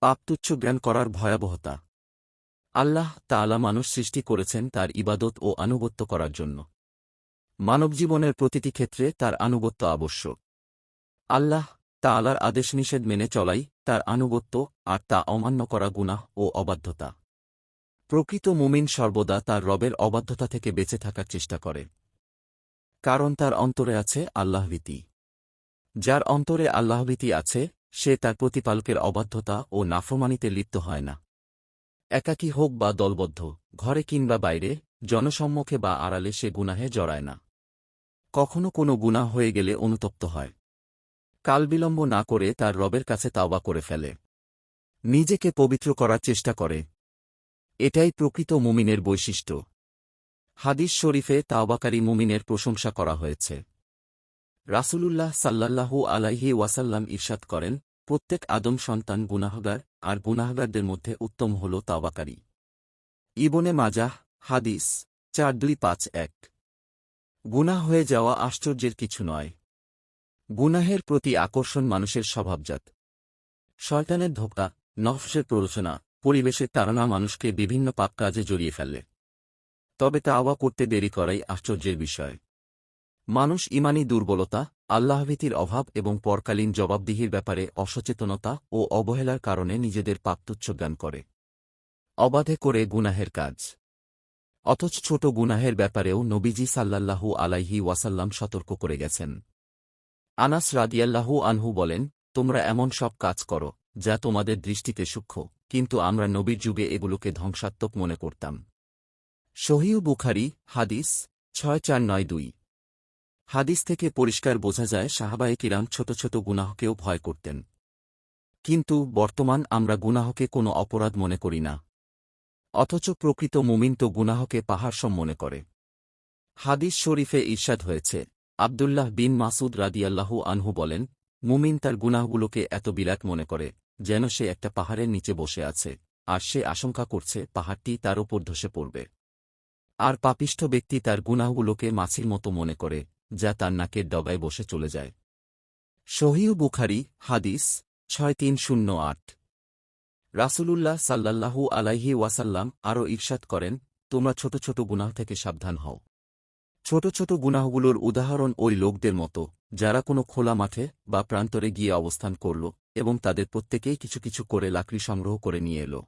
পাপ তুচ্ছ জ্ঞান করার ভয়াবহতা। আল্লাহ তাআলা মানুষ সৃষ্টি করেছেন তার ইবাদত ও আনুগত্য করার জন্য। মানবজীবনের প্রতিটি ক্ষেত্রে তার আনুগত্য আবশ্যক। আল্লাহ তাআলার আদেশ নিষেধ মেনে চলাই তার আনুগত্য আর তা অমান্য করা গুনাহ ও অবাধ্যতা। প্রকৃত মুমিন সর্বদা তার রবের অবাধ্যতা থেকে বেঁচে থাকার চেষ্টা করে। কারণ তার অন্তরে আছে আল্লাহভীতি। যার অন্তরে আল্লাহভীতি আছে সে তার প্রতিপালকের অবাধ্যতা ও নাফরমানিতে লিপ্ত হয় না। একাকী হোক বা দলবদ্ধ, ঘরে কিংবা বাইরে, জনসম্মুখে বা আড়ালে সে গুনাহে জড়ায় না। কখনো কোনো গুনাহ হয়ে গেলে অনুতপ্ত হয়। কালবিলম্ব না করে তার রবের কাছে তাওবা করে ফেলে। নিজেকে পবিত্র করার চেষ্টা করে। এটাই প্রকৃত মুমিনের বৈশিষ্ট্য। হাদিস শরীফে তাওবাকারী মুমিনের প্রশংসা করা হয়েছে। রাসূলুল্লাহ সাল্লাল্লাহু আলাইহি ওয়াসাল্লাম ইরশাদ করেন, প্রত্যেক আদম সন্তান গুনাহগার আর গুনাহগারদের মধ্যে উত্তম হল তাওবাকারী। ইবনে মাজাহ হাদিস চার দুই পাঁচ এক। গুনাহ হয়ে যাওয়া আশ্চর্যের কিছু নয়। গুনাহের প্রতি আকর্ষণ মানুষের স্বভাবজাত। শয়তানের ধোকা, নফসের প্ররোচনা, পরিবেশের তাড়না মানুষকে বিভিন্ন পাপ কাজে জড়িয়ে ফেলে। তবে তা আওয়া করতে দেরি করাই আশ্চর্যের বিষয়। মানুষ ইমানি দুর্বলতা, আল্লাহভীতির অভাব এবং পরকালীন জবাবদিহির ব্যাপারে অসচেতনতা ও অবহেলার কারণে নিজেদের পাপতুচ্ছ জ্ঞান করে। অবাধে করে গুনাহের কাজ। অথচ ছোট গুনাহের ব্যাপারেও নবীজি সাল্লাল্লাহু আলাইহি ওয়াসাল্লাম সতর্ক করে গেছেন। আনাস রাদিয়াল্লাহু আনহু বলেন, তোমরা এমন সব কাজ করো, যা তোমাদের দৃষ্টিতে সূক্ষ্ম, কিন্তু আমরা নবীর যুগে এগুলোকে ধ্বংসাত্মক মনে করতাম। সহিউ বুখারি, হাদিস, ছয় চার নয় দুই। হাদিস থেকে পরিষ্কার বোঝা যায়, সাহাবায়ে কিরাম ছোট ছোট গুনাহকেও ভয় করতেন। কিন্তু বর্তমান আমরা গুনাহকে কোনো অপরাধ মনে করি না। অথচ প্রকৃত মুমিন তো গুনাহকে পাহাড়সম মনে করে। হাদিস শরীফে ঈর্ষাদ হয়েছে। আবদুল্লাহ বিন মাসুদ রাদিয়াল্লাহু আনহু বলেন, মুমিন তার গুনাহগুলোকে এত বিরাট মনে করে, যেন সে একটা পাহাড়ের নিচে বসে আছে, আর সে আশঙ্কা করছে পাহাড়টি তার ওপর ধসে পড়বে। আর পাপিষ্ঠ ব্যক্তি তার গুনাহগুলোকে মাছির মতো মনে করে যা তার নাকের ডগায় বসে চলে যায়। শহীউ বুখারি, হাদিস, ছয় তিন শূন্য আট। রাসূলুল্লাহ সাল্লাল্লাহু আলাইহি ওয়াসাল্লাম আরও ঈর্ষাদ করেন, তোমরা ছোট ছোট গুনাহ থেকে সাবধান হও। ছোট ছোট গুনাহগুলোর উদাহরণ ওই লোকদের মতো, যারা কোনো খোলা মাঠে বা প্রান্তরে গিয়ে অবস্থান করল এবং তাদের প্রত্যেকেই কিছু কিছু করে লাকড়ি সংগ্রহ করে নিয়ে এল।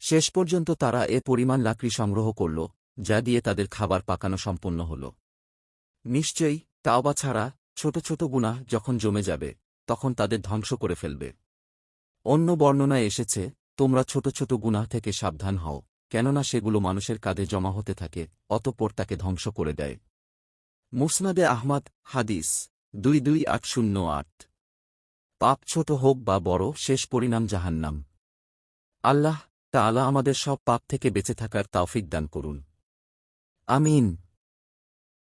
শেষ পর্যন্ত তারা এ পরিমাণ লাকড়ি সংগ্রহ করল, যা দিয়ে তাদের খাবার পাকানো সম্পন্ন হল। নিশ্চয়ই তাওবা ছাড়া ছোট ছোট গুনাহ যখন জমে যাবে, তখন তাদের ধ্বংস করে ফেলবে। অন্য বর্ণনায় এসেছে, তোমরা ছোট ছোট গুনাহ থেকে সাবধান হও, কেননা সেগুলো মানুষের কাঁধে জমা হতে থাকে, অতপর তাকে ধ্বংস করে দেয়। মুসনাদে আহমদ, হাদিস, দুই দুই আট শূন্য আট। পাপ ছোট হোক বা বড়, শেষ পরিণাম জাহান্নাম। আল্লাহ তাআলা আমাদের সব পাপ থেকে বেঁচে থাকার তাওফিক দান করুন। আমিন।